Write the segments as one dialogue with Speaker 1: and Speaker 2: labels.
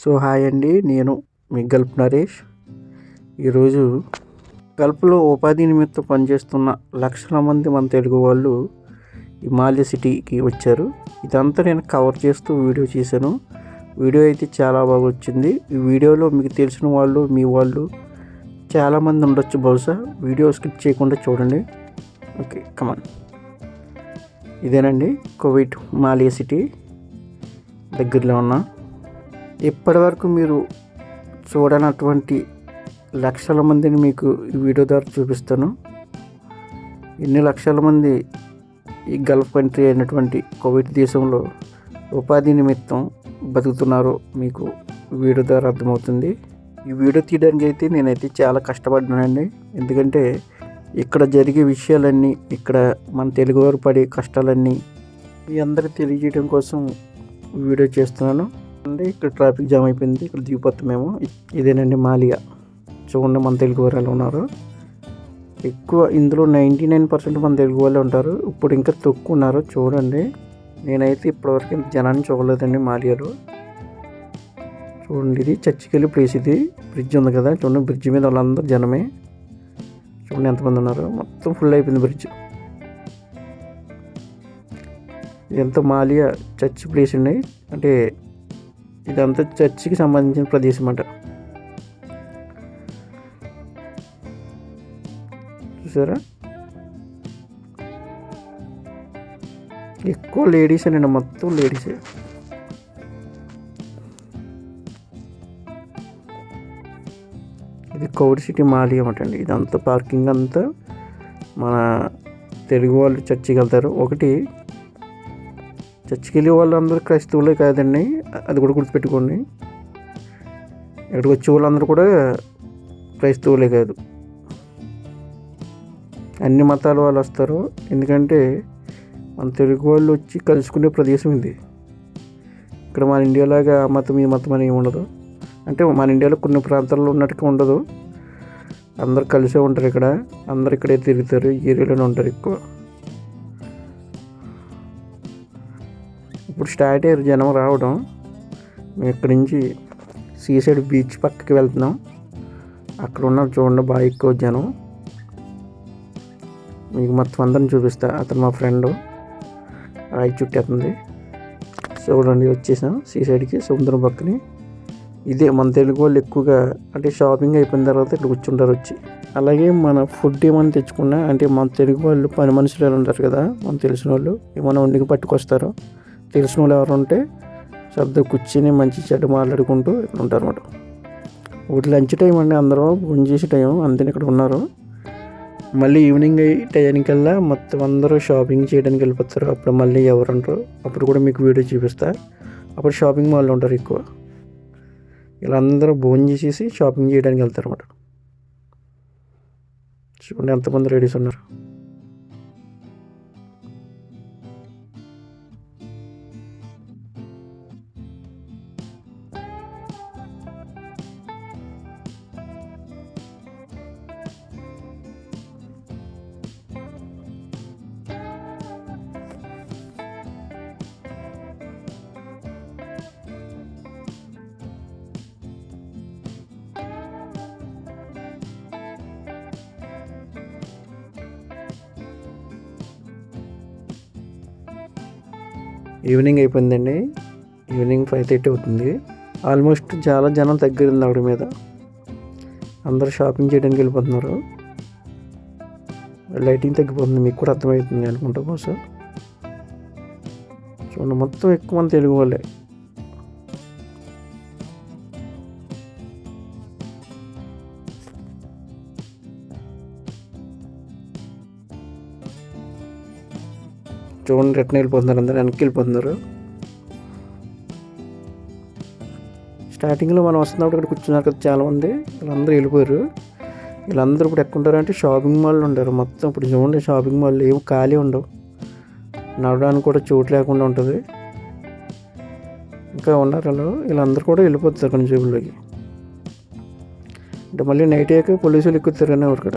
Speaker 1: So hi అండి నేను మీ Gulf Naresh. ఈరోజు గల్ప్లో ఉపాధి నిమిత్తం పనిచేస్తున్న లక్షల మంది మన తెలుగు వాళ్ళు హిమాలయ సిటీకి వచ్చారు. ఇదంతా నేను కవర్ చేస్తూ వీడియో చేశాను. వీడియో అయితే చాలా బాగా వచ్చింది. ఈ వీడియోలో మీకు తెలిసిన వాళ్ళు మీ వాళ్ళు చాలామంది ఉండొచ్చు బహుశా. వీడియో స్కిప్ చేయకుండా చూడండి. ఓకే కమాన్ ఇదేనండి కోవిడ్ హిమాలయ సిటీ. దగ్గరలో ఉన్న ఇప్పటివరకు మీరు చూడనటువంటి లక్షల మందిని మీకు ఈ వీడియో ద్వారా చూపిస్తాను. ఎన్ని లక్షల మంది ఈ గల్ఫ్ కంట్రీ అయినటువంటి కోవిడ్ దేశంలో ఉపాధి నిమిత్తం బతుకుతున్నారో మీకు వీడియో ద్వారా అర్థమవుతుంది. ఈ వీడియో తీయడానికి అయితే నేనైతే చాలా కష్టపడ్డానండి. ఎందుకంటే ఇక్కడ జరిగే విషయాలన్నీ ఇక్కడ మన తెలుగువారు పడే కష్టాలన్నీ మీ అందరికి తెలియజేయడం కోసం వీడియో చేస్తున్నాను. అంటే ఇక్కడ ట్రాఫిక్ జామ్ అయిపోయింది. ఇక్కడ దిగిపోతాం మేము. ఇదేనండి మాలియా. చూడండి మన తెలుగు వాళ్ళు ఉన్నారు. ఎక్కువ ఇందులో నైంటీ నైన్ పర్సెంట్ మన తెలుగు వాళ్ళే ఉంటారు. ఇప్పుడు ఇంకా తక్కువ ఉన్నారు. చూడండి. నేనైతే ఇప్పటివరకు ఇంత జనాన్ని చూడలేదండి మాలియాలో. చూడండి ఇది చర్చికి వెళ్ళి ప్లేస్ ఇది. బ్రిడ్జ్ ఉంది కదా. చూడండి బ్రిడ్జ్ మీద వాళ్ళందరూ జనమే. చూడండి ఎంతమంది ఉన్నారు. మొత్తం ఫుల్ అయిపోయింది బ్రిడ్జ్. ఎంత మాలియా చర్చ్ ప్లేస్ అండి. అంటే ఇదంతా చర్చికి సంబంధించిన ప్రదేశం అంట. చూసారా? ఎక్కువ లేడీస్ అండి మొత్తం లేడీసే. ఇది కౌడ్ సిటీ మాలి అండి ఇదంతా పార్కింగ్ అంతా మన తెలుగు వాళ్ళు చర్చికి వెళ్తారు. ఒకటి చర్చికి వెళ్ళే వాళ్ళందరూ క్రైస్తవులే కాదండి. అది కూడా గుర్తుపెట్టుకోండి. ఇక్కడికి వచ్చే వాళ్ళందరూ కూడా క్రైస్తవులే కాదు. అన్ని మతాల వాళ్ళు వస్తారు. ఎందుకంటే మన తెలుగు వాళ్ళు వచ్చి కలుసుకునే ప్రదేశం ఇది. ఇక్కడ మన ఇండియాలాగా ఆ మతం ఈ మతం అనేవి ఏమి ఉండదు. అంటే మన ఇండియాలో కొన్ని ప్రాంతాల్లో ఉన్నట్టుగా ఉండదు. అందరు కలిసే ఉంటారు ఇక్కడ. అందరు ఇక్కడే తిరుగుతారు. ఏరియాలోనే ఉంటారు ఎక్కువ. ఇప్పుడు స్టార్ట్ అయ్యారు జనం రావడం. ఇక్కడి నుంచి సీసైడ్ బీచ్ పక్కకి వెళ్తున్నాం. అక్కడ ఉన్న చూడండి బాగా ఎక్కువ జనం. మీకు మొత్తం అందరిని చూపిస్తా. అతను మా ఫ్రెండ్. రాయి చుట్టేస్తుంది. చూడండి వచ్చేసాం సీసైడ్కి సముద్రం పక్కని. ఇదే మన తెలుగు వాళ్ళు ఎక్కువగా అంటే షాపింగ్ అయిపోయిన తర్వాత ఇక్కడ కూర్చుంటారు వచ్చి. అలాగే మన ఫుడ్ ఏమైనా తెచ్చుకున్నా అంటే మన తెలుగు వాళ్ళు పని మనుషులు ఉంటారు కదా మనం తెలిసిన వాళ్ళు ఏమైనా వండికి పట్టుకొస్తారు. తెలిసిన వాళ్ళు ఎవరు ఉంటే శబ్ద కూర్చొని మంచి చెడ్డ మాట్లాడుకుంటూ ఉంటారు అన్నమాట ఒకటి లంచ్ టైం అండి అందరూ భోజనం చేసే టైం అందరిని ఇక్కడ ఉన్నారు. మళ్ళీ ఈవినింగ్ టైంకల్లా మొత్తం అందరూ షాపింగ్ చేయడానికి వెళ్ళిపోతారు. అప్పుడు మళ్ళీ ఎవరు ఉంటారు అప్పుడు కూడా మీకు వీడియో చూపిస్తా. అప్పుడు షాపింగ్ మాల్లో ఉంటారు ఎక్కువ. వీళ్ళందరూ భోజనం చేసేసి షాపింగ్ చేయడానికి వెళ్తారు అన్నమాట చూడండి ఎంతమంది లేడీస్ ఉన్నారు. ఈవినింగ్ అయిపోయిందండి. ఈవినింగ్ ఫైవ్ థర్టీ అవుతుంది. ఆల్మోస్ట్ చాలా జనం తగ్గింది ఆవిడ మీద. అందరూ షాపింగ్ చేయడానికి వెళ్ళిపోతున్నారు. లైటింగ్ తగ్గిపోతుంది. మీకు కూడా అర్థమవుతుంది అనుకుంటా బహుశా. చూడండి మొత్తం ఎక్కువ మంది తెలుగు వాళ్ళే. చూడండి రిటర్న్ వెళ్ళిపోతున్నారు అందరు వెనక్కి వెళ్ళిపోతున్నారు స్టార్టింగ్లో మనం వస్తున్నప్పుడు ఇక్కడ కూర్చున్నారు కదా చాలామంది వీళ్ళందరూ వెళ్ళిపోయారు. వీళ్ళందరూ ఇప్పుడు ఎక్కడ అంటే షాపింగ్ మాల్లో ఉంటారు. మొత్తం ఇప్పుడు చూడండి షాపింగ్ మాల్ ఏం ఖాళీ ఉండవు. నడవడానికి కూడా చోటు లేకుండా ఉంటుంది. ఇంకా ఉన్నారు వాళ్ళు. వీళ్ళందరూ కూడా వెళ్ళిపోతారు కొన్ని జేబుల్లోకి. అంటే మళ్ళీ నైట్ అయ్యాక పోలీసులు ఎక్కుతారు కానీ ఎవరు ఇక్కడ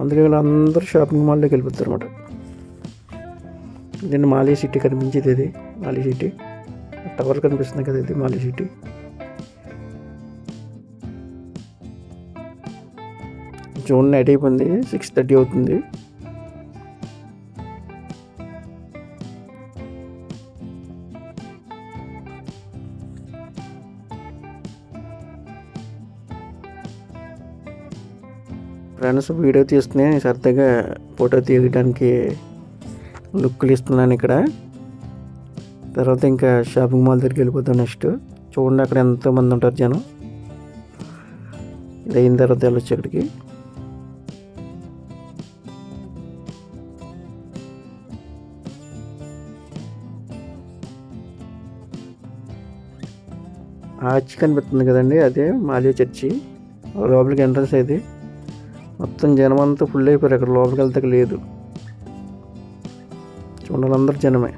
Speaker 1: అందుకే వీళ్ళందరూ షాపింగ్ మాల్లోకి వెళ్ళిపోతారు అనమాట దీన్ని మాలీ సిటీ కనిపించేది ఇది మాలీ సిటీ. టవర్ కనిపిస్తుంది కదా ఇది మాలి సిటీ. జూన్ నైట్ అయిపోయింది సిక్స్ థర్టీ అవుతుంది. ఫ్రెండ్స్ వీడియో తీసుకుని సరదాగా ఫోటో తీయడానికి లుక్లు ఇస్తున్నాను ఇక్కడ. తర్వాత ఇంకా షాపింగ్ మాల్ దగ్గరికి వెళ్ళిపోతాం నెక్స్ట్. చూడండి అక్కడ ఎంతోమంది ఉంటారు జనం. ఇది అయిన తర్వాత వెళ్ళొచ్చు అక్కడికి ఆర్చ్ కనిపిస్తుంది కదండి అదే మాలియా చర్చి. లోపలికి ఎంట్రన్స్ అయితే మొత్తం జనం అంతా ఫుల్ అయిపోయారు. అక్కడ లోపలికి వెళ్తే లేదు. చూడాలి జనమే.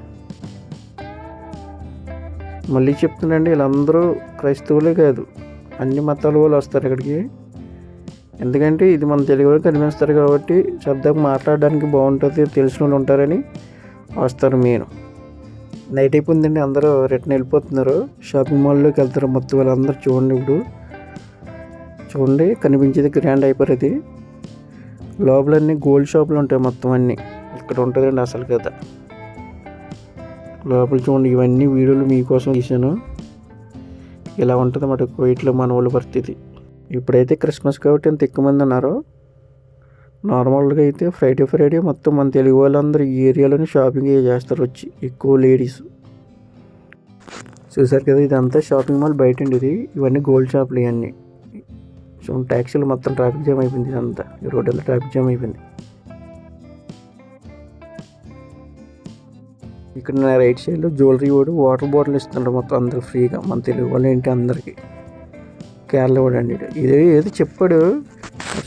Speaker 1: మళ్ళీ చెప్తున్నాండి వీళ్ళందరూ క్రైస్తవులే కాదు. అన్ని మతాల వాళ్ళు వస్తారు ఇక్కడికి. ఎందుకంటే ఇది మన తెలుగు వాళ్ళు కనిపిస్తారు కాబట్టి శ్రద్ధగా మాట్లాడడానికి బాగుంటుంది తెలిసిన వాళ్ళు ఉంటారని వస్తారు మెయిన్ నైట్ అయిపోయిందండి అందరూ రిటర్న్ వెళ్ళిపోతున్నారు. షాపింగ్ మాల్లోకి వెళ్తారు మొత్తం వాళ్ళందరూ చూడండి ఇప్పుడు. చూడండి కనిపించేది గ్రాండ్ అయిపోయారు అది. లోపలన్నీ గోల్డ్ షాపులు ఉంటాయి మొత్తం అన్నీ. ఇక్కడ ఉంటుందండి అసలు కదా లోపల చూడండి ఇవన్నీ వీడియోలు మీకోసం తీసాను ఇలా ఉంటుంది అన్నమాట కోయిట్లో మన వాళ్ళ పరిస్థితి. ఇప్పుడైతే క్రిస్మస్ కాబట్టి ఇంత ఎక్కువ మంది ఉన్నారు నార్మల్గా అయితే ఫ్రైడే ఫ్రైడే మొత్తం మన తెలుగు వాళ్ళందరూ ఈ ఏరియాలోనే షాపింగ్ చేస్తారు వచ్చి ఎక్కువ లేడీస్. చూసారు కదా ఇదంతా షాపింగ్ మాల్ బయట అండి ఇది. ఇవన్నీ గోల్డ్ షాపులు ఇవన్నీ. సో ట్యాక్సీలు మొత్తం ట్రాఫిక్ జామ్ అయిపోయింది అంతా ఈ రోడ్ అంతా ట్రాఫిక్ జామ్ అయిపోయింది. ఇక్కడ నా రైట్ సైడ్లో జ్యువెలరీ వాడు వాటర్ బాటిల్ ఇస్తున్నాడు మొత్తం అందరు ఫ్రీగా మన తెలుగు వాళ్ళు ఏంటి అందరికి. కేరళ వాడు అండి. ఇదే ఏదో చెప్పాడు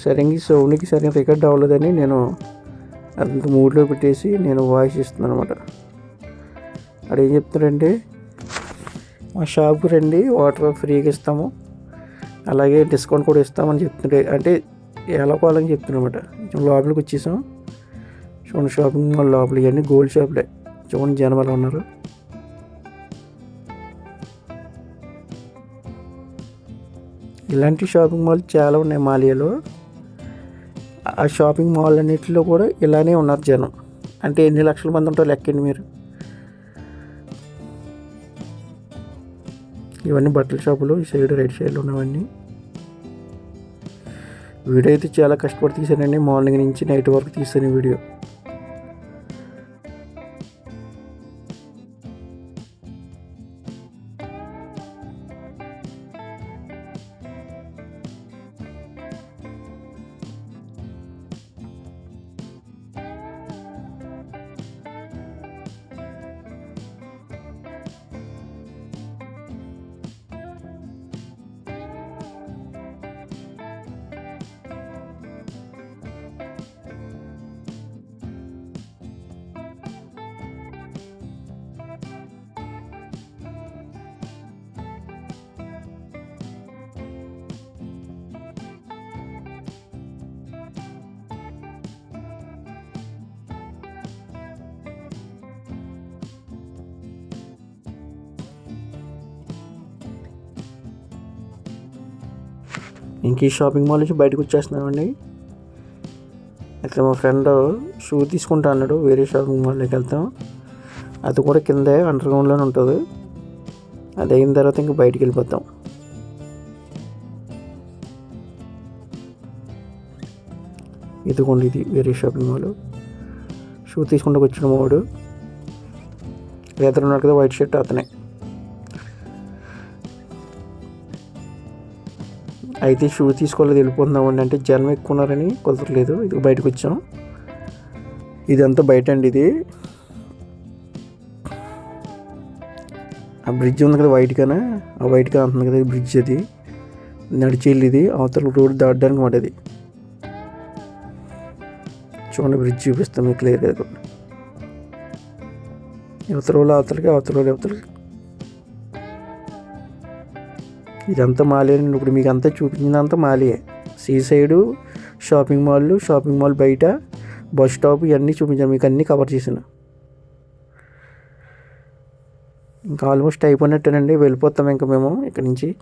Speaker 1: సరిగ్గా సౌండ్కి సరిగ్గా రికార్డ్ అవ్వలేదని నేను అంత మూడ్లో పెట్టేసి నేను వాయిస్ ఇస్తున్నాను అనమాట అక్కడ ఏం చెప్తాడంటే మా షాప్కి రండి వాటర్ ఫ్రీగా ఇస్తాము. అలాగే డిస్కౌంట్ కూడా ఇస్తామని చెప్తుంటే అంటే ఎలా కోవాలని చెప్తున్నమాట. లోపలికి వచ్చేసాం. చూడండి షాపింగ్ మాల్ లోపల ఇవన్నీ గోల్డ్ షాప్లే. చూడండి జనం ఎలా ఉన్నారు. ఇలాంటి షాపింగ్ మాల్ చాలా ఉన్నాయి మాలియాలో. ఆ షాపింగ్ మాల్ అన్నిటిలో కూడా ఇలానే ఉన్నారు జనం. అంటే ఎన్ని లక్షల మంది ఉంటారో లెక్కండి మీరు. ఇవన్నీ బట్టల షాపులు ఈ సైడ్ రైట్ సైడ్లో ఉన్నవన్నీ. వీడియో అయితే చాలా కష్టపడి తీసానండి మార్నింగ్ నుంచి నైట్ వరకు తీసాను ఈ వీడియో. ఇంక ఈ షాపింగ్ మాల్ నుంచి బయటకు వచ్చేస్తున్నామండి. అయితే మా ఫ్రెండ్ షూ తీసుకుంటా అన్నాడు వేరే షాపింగ్ మాల్లోకి వెళ్తాం. అది కూడా కిందే అండర్ గ్రౌండ్లోనే ఉంటుంది. అది అయిన తర్వాత ఇంక బయటికి వెళ్ళిపోతాం. ఇదిగోండి ఇది వేరే షాపింగ్ మాల్. షూ తీసుకుంటూ వచ్చిన వాడు ఎదురున్నాడు కదా వైట్ షర్ట్ అతనే. అయితే షూ తీసుకోలేదు వెళ్ళిపోతున్నామండి అంటే జనం ఎక్కున్నారని కుదరలేదు. ఇది బయటకు వచ్చాం. ఇదంతా బయట అండి ఇది. ఆ బ్రిడ్జ్ ఉంది కదా వైట్గానే ఆ వైట్గా అంటుంది కదా బ్రిడ్జ్ అది. నడిచేళ్ళు ఇది. అవతల రోడ్ దాటడానికి మాట అది చూడండి బ్రిడ్జ్ చూపిస్తాం మీకు క్లియర్గా. ఇవతల వాళ్ళు అవతలకి అవతల వాళ్ళు అవతలకి. ఇదంతా మాలేనండి. ఇప్పుడు మీకు అంతా చూపించిందంతా మాలియే sea side shopping mall shopping mall బయట బస్ స్టాప్ ఇవన్నీ చూపించాను. మీకు అన్నీ కవర్ చేశాను. ఇంకా ఆల్మోస్ట్ అయిపోయినట్టేనండి. వెళ్ళిపోతాం ఇంకా మేము ఇక్కడి నుంచి.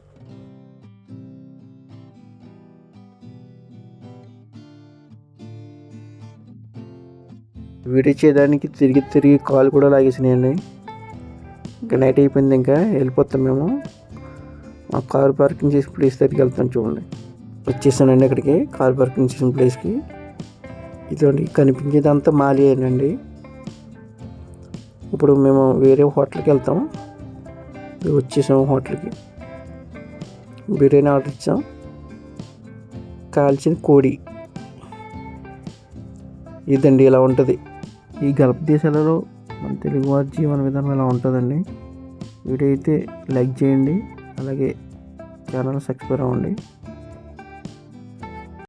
Speaker 1: వీడియో చేయడానికి తిరిగి తిరిగి కాల్ కూడా లాగేసినాయండి. ఇంకా నైట్ అయిపోయింది ఇంకా. వెళ్ళిపోతాం మేము. కారు పార్కింగ్ చేసిన ప్లేస్ దగ్గరికి వెళ్తాం చూడండి. వచ్చేసానండి ఇక్కడికి కార్ పార్కింగ్ చేసిన ప్లేస్కి ఇదండి కనిపించేదంతా మాలియేనండి ఇప్పుడు మేము వేరే హోటల్కి వెళ్తాం. వచ్చేసాము వచ్చేసాం హోటల్కి. బిర్యానీ ఆర్డర్ ఇచ్చాం. కాల్చిన కోడి. ఇదండి ఇలా ఉంటుంది. ఈ గల్ఫ్ దేశాలలో మన తెలుగువారి జీవన విధానం ఇలా ఉంటుందండి. వీడియో అయితే లైక్ చేయండి. అలాగే ఛానల్ సబ్స్క్రైబ్ అవ్వండి.